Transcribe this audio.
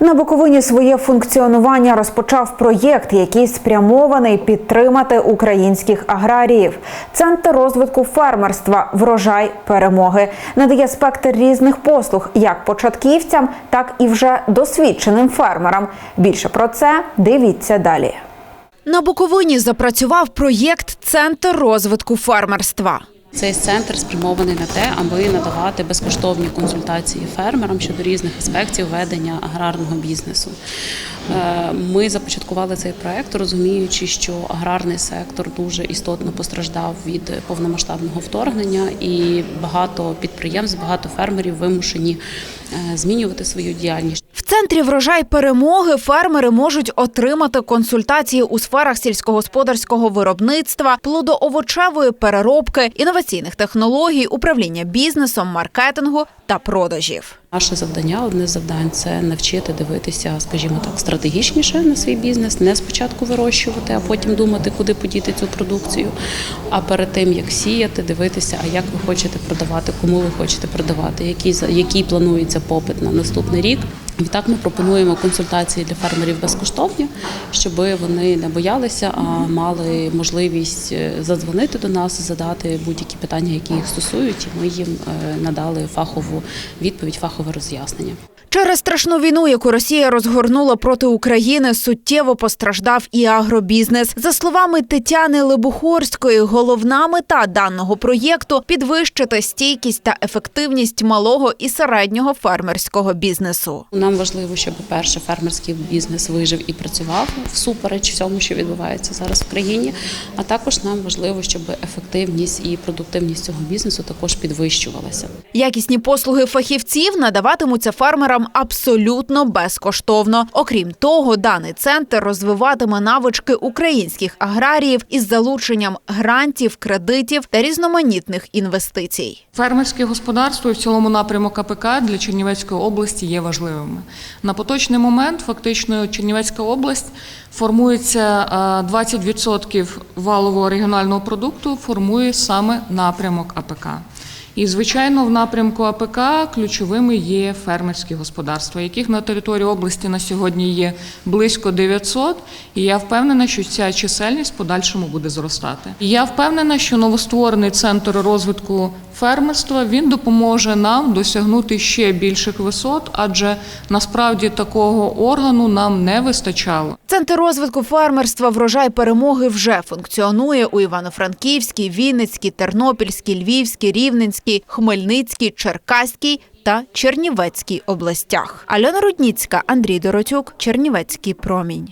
На Буковині своє функціонування розпочав проєкт, який спрямований підтримати українських аграріїв. Центр розвитку фермерства Врожай перемоги надає спектр різних послуг як початківцям, так і вже досвідченим фермерам. Більше про це дивіться далі. На Буковині запрацював проєкт Центр розвитку фермерства. Цей центр спрямований на те, аби надавати безкоштовні консультації фермерам щодо різних аспектів ведення аграрного бізнесу. Е, Ми започаткували цей проект, розуміючи, що аграрний сектор дуже істотно постраждав від повномасштабного вторгнення, і багато підприємств, багато фермерів вимушені е, змінювати свою діяльність. Центрі врожай перемоги фермери можуть отримати консультації у сферах сільськогосподарського виробництва, плодоовочевої переробки, інноваційних технологій, управління бізнесом, маркетингу та продажів. Наше завдання, одне з завдань це навчити дивитися, скажімо так, стратегічніше на свій бізнес, не спочатку вирощувати, а потім думати, куди подіти цю продукцію. А перед тим як сіяти, дивитися, а як ви хочете продавати, кому ви хочете продавати, який який планується попит на наступний рік. Відтак ми пропонуємо консультації для фермерів безкоштовні, щоб вони не боялися, а мали можливість е, задзвонити до нас, задати будь-які питання, які їх стосують, і ми їм е, надали фахову відповідь, фахове роз'яснення. Через страшну війну, яку Росія розгорнула проти України, суттєво постраждав і агробізнес. За словами Тетяни Лебухорської, головна мета даного проєкту підвищити стійкість та ефективність малого і середнього фермерського бізнесу. Нам важливо, щоб перше фермерський бізнес вижив і працював всупереч всьому, що відбувається зараз в країні. А також нам важливо, щоб ефективність і продуктивність цього бізнесу також підвищувалася. Якісні послуги фахівців надаватимуться фермерам абсолютно безкоштовно. Окрім того, даний центр розвиватиме навички українських аграріїв із залученням грантів, кредитів та різноманітних інвестицій. Фермерське господарство і в цілому напрямок КПК для Чернівецької області є важливими. На поточний момент фактично Чернівецька область формується е, 20% валового регіонального продукту формує саме напрямок АПК. І, звичайно, в напрямку АПК ключовими є фермерські господарства, яких на території області на сьогодні є близько 900, і я впевнена, що ця чисельність в подальшому буде зростати. І я впевнена, що новостворений центр розвитку фермерства він допоможе нам досягнути ще більших висот, адже насправді такого органу нам не вистачало. Центр розвитку фермерства врожай перемоги вже функціонує у Івано-Франківській, Вінницькій, Тернопільській, Львівській, Рівненській, Хмельницькій, Черкаській та Чернівецькій областях. Альона Рудніцька, Андрій Доротюк, Чернівецький промінь.